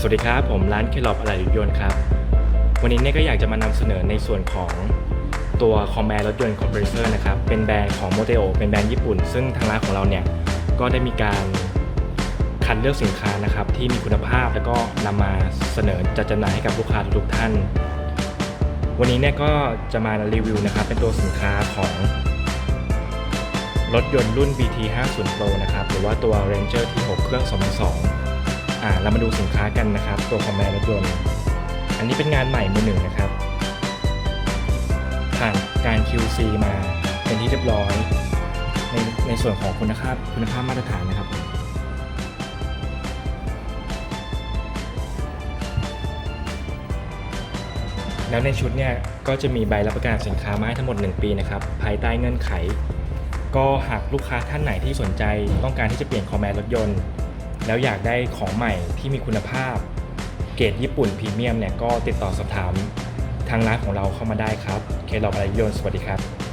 สวัสดีครับ ผมร้านเคลอบอะไหล่รถยนต์ครับ วันนี้เนี่ยก็อยากจะมานำเสนอในส่วนของตัวคอมแบรถยนต์คอมเพรสเซอร์นะครับ เป็นแบรนด์ของโมเตโอเป็นแบรนด์ญี่ปุ่น ซึ่งทางร้านของเราเนี่ย ก็ได้มีการคัดเลือกสินค้านะครับ ที่มีคุณภาพแล้วก็นำมาเสนอจัดจำหน่ายให้กับลูกค้าทุกๆท่าน วันนี้เนี่ยก็จะมารีวิวนะครับ เป็นตัวสินค้าของรถยนต์รุ่น BT 50 Pro นะครับ หรือว่าตัว Ranger T6 เครื่อง 2.2 อ่าเรามาดูสินค้ากันนะครับ ตัวคอมแบรถยนต์ อันนี้เป็นงานใหม่มือหนึ่งนะครับ ผ่านการ QC มาเป็นที่เรียบร้อย ในในส่วนของคุณภาพคุณภาพมาตรฐานนะครับแล้วในชุดเนี่ยก็จะมีใบรับประกันสินค้ามาให้ทั้งหมด 1 ปีนะครับภายใต้เงื่อนไข ก็หากลูกค้าท่านไหนที่สนใจต้องการที่จะเปลี่ยนคอมแมนรถยนต์ แล้วอยากได้ของใหม่ที่มีคุณภาพ เกรดญี่ปุ่นพรีเมียมเนี่ยก็ติดต่อสอบถามทางร้านของเราเข้ามาได้ครับ เคลอบอะไรยนสวัสดีครับ